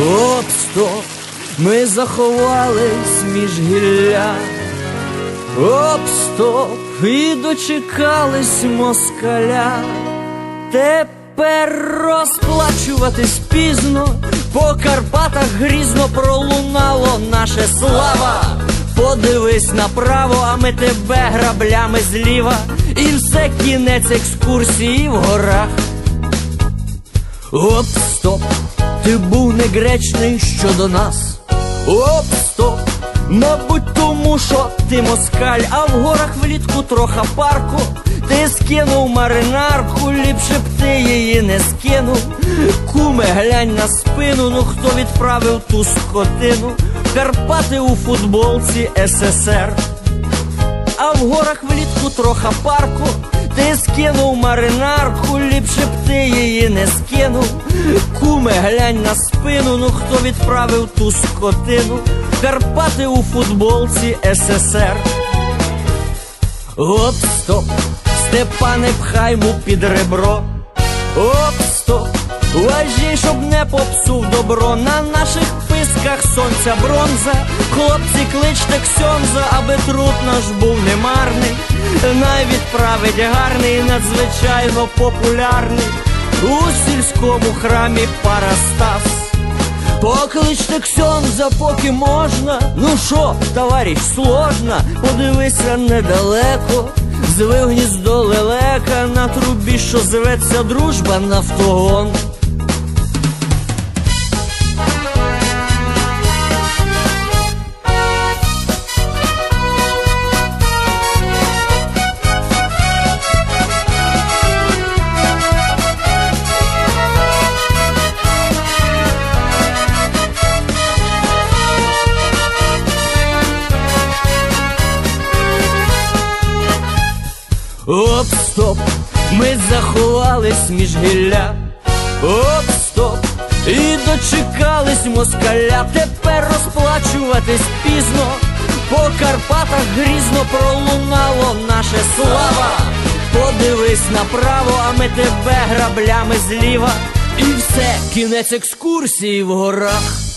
Оп, стоп, ми заховались між гілля. Оп, стоп, і дочекались москаля. Тепер розплачуватись пізно, по Карпатах грізно пролунало наше слава. Подивись направо, а ми тебе граблями зліва, і все кінець екскурсії в горах. Оп, стоп, ти був негречний щодо нас. Оп, стоп, мабуть, тому що ти москаль, а в горах влітку троха парку. Ти скинув маринарку, ліпше б ти її не скинув. Куме, глянь на спину, ну хто відправив ту скотину? Карпати у футболці СССР. А в горах влітку троха парку. Ти скинув маринарку, ліпше б ти її не скинув. Куме, глянь на спину, ну хто відправив ту скотину? Карпати у футболці СССР. Оп, стоп, Степане, пхай му під ребро. Оп, стоп, важій, щоб не попсув добро. На наших писках сонця бронза. Хлопці, кличте ксьонза, аби труд наш був немарний. Най відправить гарний, надзвичайно популярний. У сільському храмі Парастас. Покличте Ксьонза, поки можна. Ну що, товариш, сложно, подивися недалеко. Звив гніздо лелека на трубі, що зветься дружба нафтогон. Оп, стоп, ми заховались між гілля. Оп, стоп, і дочекались москаля. Тепер розплачуватись пізно. По Карпатах грізно пролунало наше слава. Подивись направо, а ми тебе граблями зліва. І все, кінець екскурсії в горах.